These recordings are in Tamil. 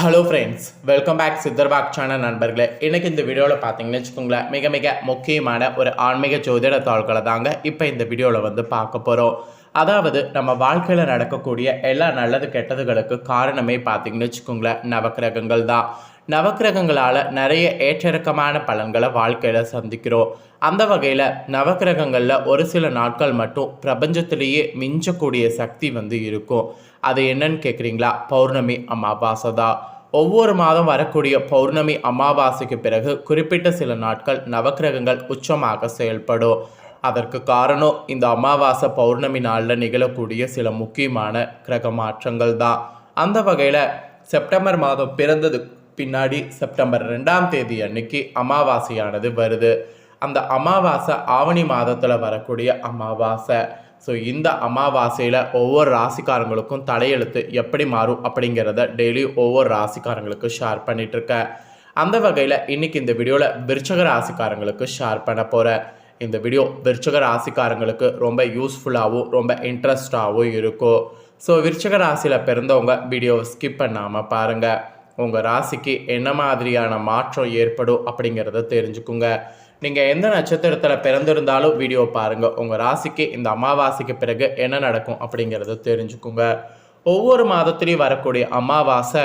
ஹலோ ஃப்ரெண்ட்ஸ் வெல்கம் பேக் சித்தர்பாக் சேனல் நண்பர்களே. இன்றைக்கி இந்த வீடியோவில் பார்த்தீங்கன்னு வச்சுக்கோங்களேன் மிக மிக முக்கியமான ஒரு ஆன்மீக ஜோதிட தாள்களை தாங்க இப்போ இந்த வீடியோவில் வந்து பார்க்க போகிறோம் அதாவது நம்ம வாழ்க்கையில் நடக்கக்கூடிய எல்லா நல்லது கெட்டதுகளுக்கு காரணமே பார்த்தீங்கன்னு வச்சுக்கோங்களேன் நவக்கிரகங்கள் தான். நவக்கிரகங்களால் நிறைய ஏற்றிறக்கமான பலன்களை வாழ்க்கையில் சந்திக்கிறோம். அந்த வகையில் நவக்கிரகங்களில் ஒரு சில நாட்கள் மட்டும் பிரபஞ்சத்திலேயே மிஞ்சக்கூடிய சக்தி வந்து இருக்கும். அது என்னன்னு கேட்குறீங்களா பௌர்ணமி அமாவாசை தான். ஒவ்வொரு மாதம் வரக்கூடிய பௌர்ணமி அமாவாசைக்கு பிறகு குறிப்பிட்ட சில நாட்கள் நவக்கிரகங்கள் உச்சமாக செயல்படும். அதற்கு காரணம் இந்த அமாவாசை பௌர்ணமி நாளில் நிகழக்கூடிய சில முக்கியமான கிரக மாற்றங்கள் தான். அந்த வகையில் செப்டம்பர் மாதம் பிறந்தது பின்னாடி செப்டம்பர் ரெண்டாம் தேதி அன்னைக்கு அமாவாசையானது வருது. அந்த அமாவாசை ஆவணி மாதத்தில் வரக்கூடிய அமாவாசை. ஸோ இந்த அமாவாசையில் ஒவ்வொரு ராசிக்காரங்களுக்கும் தலையெழுத்து எப்படி மாறும் அப்படிங்கிறத டெய்லி ஒவ்வொரு ராசிக்காரங்களுக்கு ஷேர் பண்ணிகிட்ருக்கேன் அந்த வகையில் இன்றைக்கி இந்த வீடியோவில் விருச்சக ராசிக்காரங்களுக்கு ஷேர் பண்ண போகிறேன் இந்த வீடியோ விருச்சக ராசிக்காரங்களுக்கு ரொம்ப யூஸ்ஃபுல்லாகவும் ரொம்ப இன்ட்ரெஸ்டாகவும் இருக்கும். ஸோ விருச்சக ராசியில் பிறந்தவங்க வீடியோவை ஸ்கிப் பண்ணாமல் பாருங்கள் உங்கள் ராசிக்கு என்ன மாதிரியான மாற்றம் ஏற்படும் அப்படிங்கிறத தெரிஞ்சுக்குங்க. நீங்கள் எந்த நட்சத்திரத்தில் பிறந்திருந்தாலும் வீடியோ பாருங்கள் உங்கள் ராசிக்கு இந்த அமாவாசைக்கு பிறகு என்ன நடக்கும் அப்படிங்கிறத தெரிஞ்சுக்குங்க. ஒவ்வொரு மாதத்துலேயும் வரக்கூடிய அமாவாசை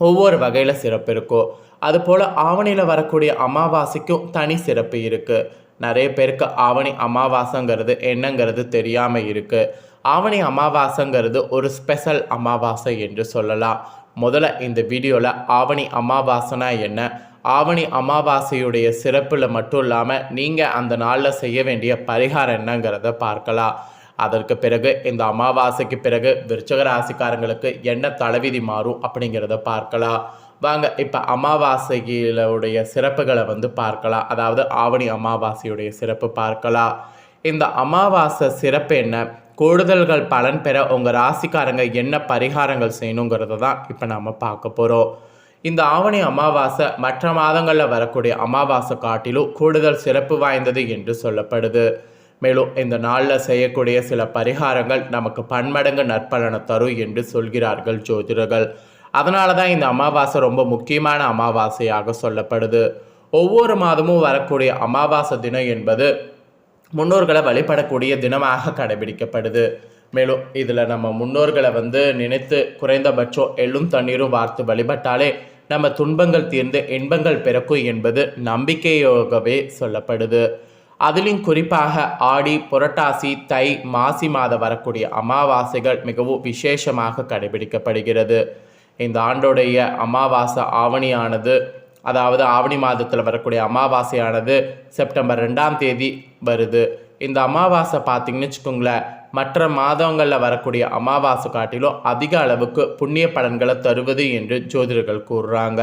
ஒவ்வொரு வகையில் சிறப்பு இருக்கும் அதுபோல் ஆவணியில் வரக்கூடிய அமாவாசைக்கும் தனி சிறப்பு இருக்குது நிறைய பேருக்கு ஆவணி அமாவாசைங்கிறது என்னங்கிறது தெரியாமல் இருக்குது ஆவணி அமாவாசைங்கிறது ஒரு ஸ்பெஷல் அமாவாசை என்று சொல்லலாம். முதல்ல இந்த வீடியோவில் ஆவணி அமாவாசைனா என்ன? ஆவணி அமாவாசையுடைய சிறப்பில் மட்டும் இல்லாமல் நீங்கள் அந்த நாளில் செய்ய வேண்டிய பரிகாரம் என்னங்கிறத பார்க்கலாம். அதற்கு பிறகு இந்த அமாவாசைக்கு பிறகு விருச்சக ராசிக்காரங்களுக்கு என்ன தலைவிதி மாறும் அப்படிங்கிறத பார்க்கலாம். வாங்க இப்போ அமாவாசைகளுடைய சிறப்புகளை வந்து பார்க்கலாம். அதாவது ஆவணி அமாவாசையுடைய சிறப்பு பார்க்கலாம். இந்த அமாவாசை சிறப்பு என்ன? கூடுதல்கள் பலன் பெற உங்கள் ராசிக்காரங்க என்ன பரிகாரங்கள் செய்யணுங்கிறத தான் இப்போ நாம் பார்க்க போகிறோம் இந்த ஆவணி அமாவாசை மற்ற மாதங்களில் வரக்கூடிய அமாவாசை காட்டிலும் கூடுதல் சிறப்பு வாய்ந்தது என்று சொல்லப்படுது. மேலும் இந்த நாளில் செய்யக்கூடிய சில பரிகாரங்கள் நமக்கு பன்மடங்கு நற்பலனை தரும் என்று சொல்கிறார்கள் ஜோதிடர்கள். அதனால தான் இந்த அமாவாசை ரொம்ப முக்கியமான அமாவாசையாக சொல்லப்படுது. ஒவ்வொரு மாதமும் வரக்கூடிய அமாவாசை தினம் என்பது முன்னோர்களை வழிபடக்கூடிய தினமாக கடைபிடிக்கப்படுது. மேலும் இதில் நம்ம முன்னோர்களை வந்து நினைத்து குறைந்தபட்சம் எள்ளும் தண்ணீரும் வார்த்து வழிபட்டாலே நம்ம துன்பங்கள் தீர்ந்து இன்பங்கள் பிறக்கும் என்பது நம்பிக்கையோகவே சொல்லப்படுது. அதிலும் குறிப்பாக ஆடி புரட்டாசி தை மாசி மாதம் வரக்கூடிய அமாவாசைகள் மிகவும் விசேஷமாக கடைபிடிக்கப்படுகிறது. இந்த ஆண்டோடைய அமாவாசை ஆவணியானது அதாவது ஆவணி மாதத்தில் வரக்கூடிய அமாவாசையானது செப்டம்பர் ரெண்டாம் தேதி வருது. இந்த அமாவாசை பார்த்திங்கன்னு வச்சுக்கோங்களேன் மற்ற மாதங்களில் வரக்கூடிய அமாவாசை காட்டிலும் அதிக அளவுக்கு புண்ணிய பலன்களை தருவது என்று ஜோதிடர்கள் கூறுறாங்க.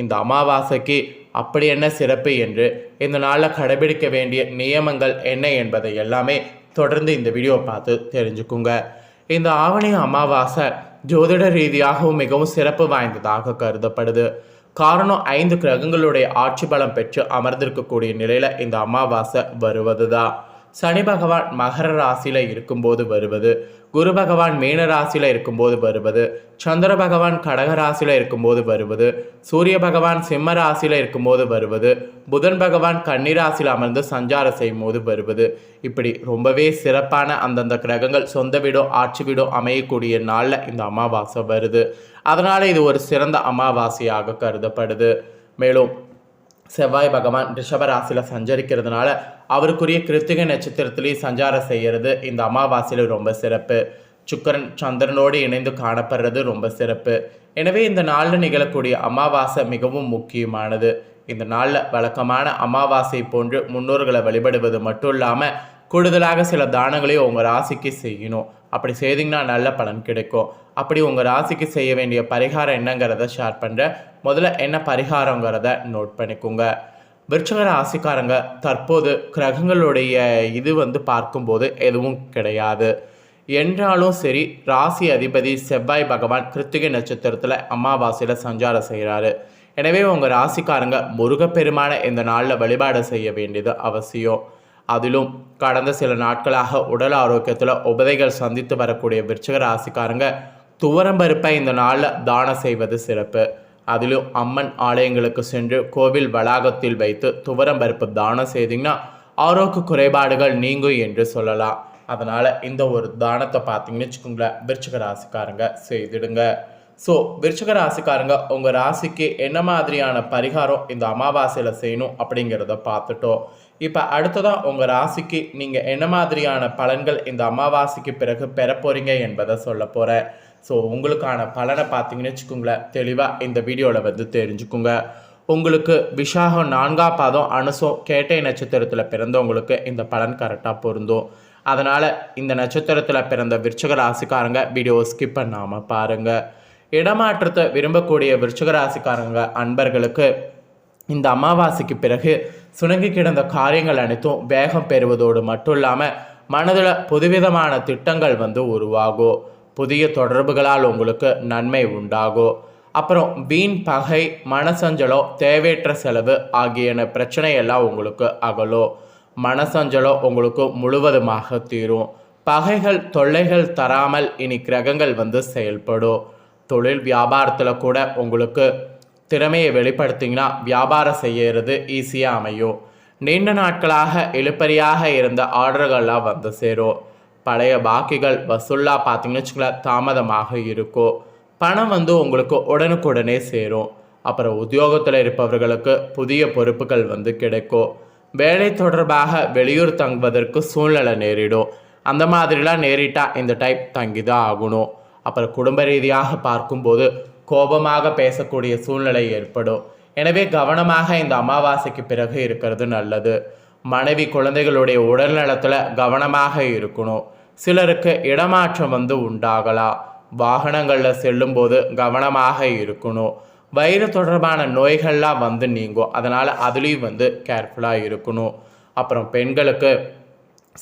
இந்த அமாவாசைக்கு அப்படி என்ன சிறப்பு என்று இந்த நாளில் கடைபிடிக்க வேண்டிய நியமங்கள் என்ன என்பதை எல்லாமே தொடர்ந்து இந்த வீடியோ பார்த்து தெரிஞ்சுக்குங்க. இந்த ஆவணி அமாவாசை ஜோதிட ரீதியாகவும் மிகவும் சிறப்பு வாய்ந்ததாக கருதப்படுது. காரணம் ஐந்து கிரகங்களுடைய ஆட்சி பலம் பெற்று அமர்ந்திருக்கக்கூடிய நிலையில் இந்த அமாவாசை வருவது தான் சனி பகவான் மகர ராசியில் இருக்கும்போது வருவது குரு பகவான் மீன ராசியில் இருக்கும்போது வருவது சந்திர பகவான் கடக ராசியில் இருக்கும்போது வருவது சூரிய பகவான் சிம்ம ராசியில் இருக்கும்போது வருவது புதன் பகவான் கன்னிராசியில் அமர்ந்து சஞ்சாரம் செய்யும் போது வருவது. இப்படி ரொம்பவே சிறப்பான அந்தந்த கிரகங்கள் சொந்த வீடோ ஆட்சி வீடோ அமையக்கூடிய நாளில் இந்த அமாவாசை வருது. அதனால் இது ஒரு சிறந்த அமாவாசையாக கருதப்படுது. மேலும் செவ்வாய் பகவான் ரிஷபராசியில் சஞ்சரிக்கிறதுனால அவருக்குரிய கிருத்திகை நட்சத்திரத்திலேயே சஞ்சாரம் செய்கிறது இந்த அமாவாசையில் ரொம்ப சிறப்பு. சுக்கரன் சந்திரனோடு இணைந்து காணப்படுறது ரொம்ப சிறப்பு. எனவே இந்த நாளில் நிகழக்கூடிய அமாவாசை மிகவும் முக்கியமானது. இந்த நாளில் வழக்கமான அமாவாசை போன்று முன்னோர்களை வழிபடுவது மட்டும் இல்லாமல் கூடுதலாக சில தானங்களையும் உங்கள் ராசிக்கு செய்யணும். அப்படி செய்தீங்கன்னா நல்ல பலன் கிடைக்கும். அப்படி உங்கள் ராசிக்கு செய்ய வேண்டிய பரிகாரம் என்னங்கிறத ஷேர் பண்ணுறேன் முதல்ல என்ன பரிகாரங்கிறத நோட் பண்ணிக்கோங்க. விருச்சக ராசிக்காரங்க தற்போது கிரகங்களுடைய இது வந்து பார்க்கும்போது எதுவும் கிடையாது. என்றாலும் சரி ராசி அதிபதி செவ்வாய் பகவான் கிருத்திகை நட்சத்திரத்தில் அமாவாசையில் சஞ்சாரம் செய்கிறாரு எனவே உங்கள் ராசிக்காரங்க முருகப்பெருமான இந்த நாளில் வழிபாடு செய்ய வேண்டியது அவசியம். அதிலும் கடந்த சில நாட்களாக உடல் ஆரோக்கியத்தில் உபதைகள் சந்தித்து வரக்கூடிய விருச்சக ராசிக்காரங்க துவரம்பருப்பை இந்த நாளில் தானம் செய்வது சிறப்பு. அதிலும் அம்மன் ஆலயங்களுக்கு சென்று கோவில் வளாகத்தில் வைத்து துவரம்பருப்பு தானம் செய்தீங்கன்னா ஆரோக்கிய குறைபாடுகள் நீங்கும் என்று சொல்லலாம். அதனால் இந்த ஒரு தானத்தை பார்த்தீங்கன்னு வச்சுக்கோங்களேன் விருச்சிக ராசிக்காரங்க செய்திடுங்க. ஸோ விருச்சக ராசிக்காரங்க உங்கள் ராசிக்கு என்ன மாதிரியான பரிகாரம் இந்த அமாவாசையில் செய்யணும் அப்படிங்கிறத பார்த்துட்டோம். இப்போ அடுத்ததாக உங்கள் ராசிக்கு நீங்கள் என்ன மாதிரியான பலன்கள் இந்த அமாவாசைக்கு பிறகு பெற போகிறீங்க என்பதை சொல்ல போகிறேன் ஸோ உங்களுக்கான பலனை பார்த்தீங்கன்னு வச்சுக்கோங்களேன். தெளிவாக இந்த வீடியோவில் வந்து தெரிஞ்சுக்குங்க. உங்களுக்கு விஷாகம் நான்காம் பாதம் அனுசம் கேட்டை நட்சத்திரத்தில் பிறந்தவங்களுக்கு இந்த பலன் கரெக்டாக பொருந்தும். அதனால் இந்த நட்சத்திரத்தில் பிறந்த விருச்சக ராசிக்காரங்க வீடியோ ஸ்கிப் பண்ணாமல் பாருங்கள் இடமாற்றத்தை விரும்பக்கூடிய விருச்சகராசிக்காரங்க அன்பர்களுக்கு இந்த அமாவாசைக்கு பிறகு சுணங்கி கிடந்த காரியங்கள் அனைத்தும் வேகம் பெறுவதோடு மட்டும் இல்லாமல் மனதில் புதுவிதமான திட்டங்கள் வந்து உருவாகும் புதிய தொடர்புகளால் உங்களுக்கு நன்மை உண்டாகும் அப்புறம் வீண் பகை மனசஞ்சலோ தேவையற்ற செலவு ஆகியன பிரச்சனையெல்லாம் உங்களுக்கு அகலும் மனசஞ்சலோ உங்களுக்கு முழுவதுமாக தீரும். பகைகள் தொல்லைகள் தராமல் இனி கிரகங்கள் வந்து செயல்படும். தொழில் வியாபாரத்தில் கூட உங்களுக்கு திறமையை வெளிப்படுத்திங்கன்னா வியாபாரம் செய்யறது ஈஸியாக அமையும். நீண்ட நாட்களாக இழுப்பறியாக இருந்த ஆர்டர்கள்லாம் வந்து சேரும். பழைய பாக்கிகள் வசூலாக பார்த்தீங்கன்னு வச்சுக்கோங்களேன் தாமதமாக இருக்கும். பணம் வந்து உங்களுக்கு உடனுக்குடனே சேரும். அப்புறம் உத்தியோகத்தில் இருப்பவர்களுக்கு புதிய பொறுப்புகள் வந்து கிடைக்கும். வேலை தொடர்பாக வெளியூர் தங்குவதற்கு சூழ்நிலை நேரிடும். அந்த மாதிரிலாம் நேரிட்டால் இந்த டைப் தங்கி தான் ஆகணும். அப்புறம் குடும்ப ரீதியாக பார்க்கும்போது கோபமாக பேசக்கூடிய சூழ்நிலை ஏற்படும். எனவே கவனமாக இந்த அமாவாசைக்கு பிறகு இருக்கிறது நல்லது. மனைவி குழந்தைகளுடைய உடல் நலத்தில் கவனமாக இருக்கணும். சிலருக்கு இடமாற்றம் வந்து உண்டாகலாம். வாகனங்களில் செல்லும்போது கவனமாக இருக்கணும். வயிறு தொடர்பான நோய்கள்லாம் வந்து நீங்கும். அதனால் அதுலேயும் வந்து கேர்ஃபுல்லாக இருக்கணும். அப்புறம் பெண்களுக்கு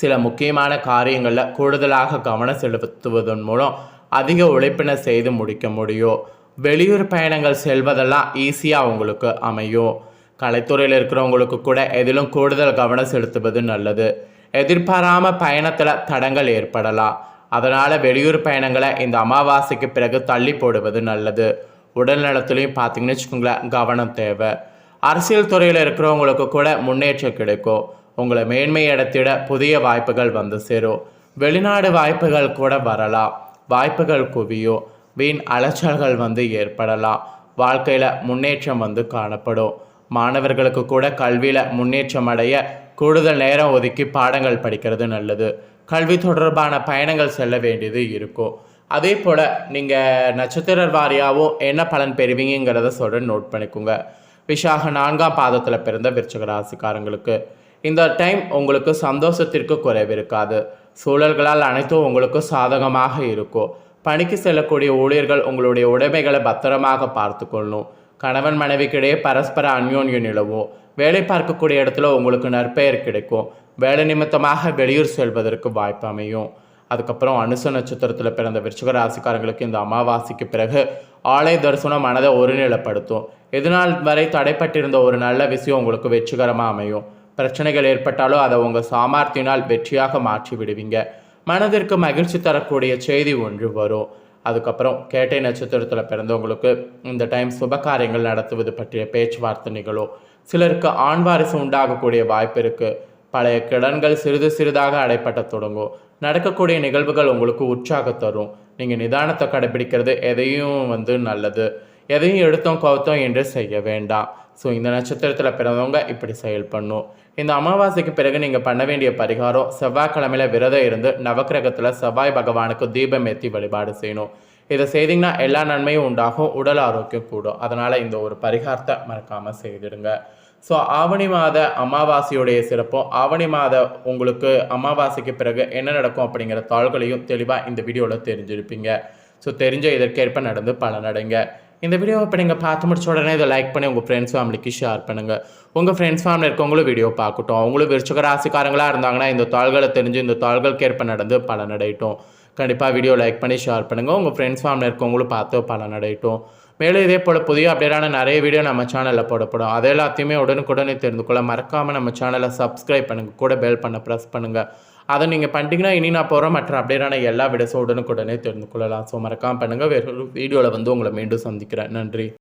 சில முக்கியமான காரியங்களில் கூடுதலாக கவனம் செலுத்துவதன் மூலம் அதிக உழைப்பினை செய்து முடிக்க முடியும் வெளியூர் பயணங்கள் செல்வதெல்லாம் ஈஸியாக உங்களுக்கு அமையும். கலைத்துறையில் இருக்கிறவங்களுக்கு கூட எதிலும் கூடுதல் கவனம் செலுத்துவது நல்லது. எதிர்பாராமல் பயணத்தில் தடங்கள் ஏற்படலாம். அதனால் வெளியூர் பயணங்களை இந்த அமாவாசைக்கு பிறகு தள்ளி போடுவது நல்லது. உடல் நலத்துலையும் பார்த்தீங்கன்னு வச்சுக்கோங்களேன் கவனம் தேவை. அரசியல் துறையில் இருக்கிறவங்களுக்கு கூட முன்னேற்றம் கிடைக்கும். உங்களை மேன்மை இடத்திட புதிய வாய்ப்புகள் வந்து சேரும். வெளிநாடு வாய்ப்புகள் கூட வரலாம். வாய்ப்புகள் குவியும் வீண் அலைச்சல்கள் வந்து ஏற்படலாம். வாழ்க்கையில் முன்னேற்றம் வந்து காணப்படும். மாணவர்களுக்கு கூட கல்வியில் முன்னேற்றம் அடைய கூடுதல் நேரம் ஒதுக்கி பாடங்கள் படிக்கிறது நல்லது. கல்வி தொடர்பான பயணங்கள் செல்ல வேண்டியது இருக்கும். அதே போல் நீங்கள் நட்சத்திர வாரியாகவும் என்ன பலன் பெறுவீங்கிறத சொல்கிற நோட் பண்ணிக்கோங்க. விஷாக நான்காம் பாதத்தில் பிறந்த விருச்சக ராசிக்காரங்களுக்கு இந்த டைம் உங்களுக்கு சந்தோஷத்திற்கு குறைவு இருக்காது. சூழல்களால் அனைத்தும் உங்களுக்கு சாதகமாக இருக்கும் பணிக்கு செல்லக்கூடிய ஊழியர்கள் உங்களுடைய உடைமைகளை பத்திரமாக பார்த்துக்கொள்ளணும் கணவன் மனைவிக்கிடையே பரஸ்பர அந்யோன்யம் நிலவும். வேலை பார்க்கக்கூடிய இடத்துல உங்களுக்கு நற்பெயர் கிடைக்கும். வேலை நிமித்தமாக வெளியூர் செல்வதற்கு வாய்ப்பு அமையும். அதுக்கப்புறம் அனுச நட்சத்திரத்தில் பிறந்த விருச்சிக ராசிக்காரங்களுக்கு இந்த அமாவாசைக்கு பிறகு ஆலய தரிசனம் மனதை ஒருநிலைப்படுத்தும். எதனால் வரை தடைப்பட்டிருந்த ஒரு நல்ல விஷயம் உங்களுக்கு வெற்றிகரமாக அமையும். பிரச்சனைகள் ஏற்பட்டாலும் அதை உங்கள் சாமர்த்தியினால் வெற்றியாக மாற்றி விடுவீங்க. மனதிற்கு மகிழ்ச்சி தரக்கூடிய செய்தி ஒன்று வரும். அதுக்கப்புறம் கேட்டை நட்சத்திரத்தில் பிறந்தவங்களுக்கு இந்த டைம் சுப காரியங்கள் நடத்துவது பற்றிய பேச்சுவார்த்தை நிகழும். சிலருக்கு ஆண் வாரிசு உண்டாகக்கூடிய வாய்ப்பு இருக்குது பழைய கிடன்கள் சிறிது சிறிதாக அடைப்பட்ட தொடங்கும். நடக்கக்கூடிய நிகழ்வுகள் உங்களுக்கு உற்சாகம் தரும். நீங்கள் நிதானத்தை கடைபிடிக்கிறது எதையும் வந்து நல்லது. எதையும் எடுத்தோம் கவுத்தோம் என்று செய்ய வேண்டாம். ஸோ இந்த நட்சத்திரத்தில் பிறந்தவங்க இப்படி செயல்படணும் இந்த அமாவாசைக்கு பிறகு நீங்கள் பண்ண வேண்டிய பரிகாரம் செவ்வாய்க்கிழமையில் விரதம் இருந்து நவக்கிரகத்தில் செவ்வாய் பகவானுக்கு தீபம் ஏற்றி வழிபாடு செய்யணும். இதை செய்தீங்கன்னா எல்லா நன்மையும் உண்டாகும் உடல் ஆரோக்கியம் கூடும். அதனால் இந்த ஒரு பரிகாரத்தை மறக்காமல் செய்திடுங்க. ஸோ ஆவணி மாத அமாவாசையுடைய சிறப்பும் ஆவணி மாத உங்களுக்கு அமாவாசைக்கு பிறகு என்ன நடக்கும் அப்படிங்கிற தாள்களையும் தெளிவாக இந்த வீடியோவில் தெரிஞ்சிருப்பீங்க. ஸோ தெரிஞ்ச இதற்கேற்ப நடந்து பலனடைங்க. இந்த வீடியோவை இப்போ நீங்கள் பார்த்து முடிச்ச உடனே இதை லைக் பண்ணி உங்கள் ஃப்ரெண்ட்ஸ் ஃபேமிலிக்கு ஷேர் பண்ணுங்கள் உங்கள் ஃப்ரெண்ட்ஸ் ஃபேமிலி இருக்கவங்களும் வீடியோ பார்க்கட்டும். அவங்களும் விருச்சக ராசிக்காரங்களாக இருந்தாங்கன்னா இந்த தாள்களை தெரிஞ்சு இந்த தாள்களுக்கேற்ப நடந்து பலனடையட்டும். கண்டிப்பாக வீடியோ லைக் பண்ணி ஷேர் பண்ணுங்கள் உங்கள் ஃப்ரெண்ட்ஸ் ஃபேமிலி இருக்கவங்களும் பார்த்து பலனடையட்டும். மேலும் இதே போல் புதிய அப்டேட்டான நிறைய வீடியோ நம்ம சேனலில் போடப்படும். அது எல்லாத்தையுமே உடனுக்குடனே தெரிந்து கொள்ள மறக்காமல் நம்ம சேனலை சப்ஸ்கிரைப் பண்ணுங்கள் கூட பெல் பண்ண ப்ரெஸ் பண்ணுங்கள் அதை நீங்கள் பண்ணிட்டீங்கன்னா இனி நான் போகிற மற்ற அப்டேட்டான எல்லா விடஸும் உடனுக்குடனே தெரிந்து கொள்ளலாம். ஸோ மறக்காமல் பண்ணுங்கள் வேறு ஒரு வீடியோவில் வந்து உங்களை மீண்டும் சந்திக்கிறேன். நன்றி.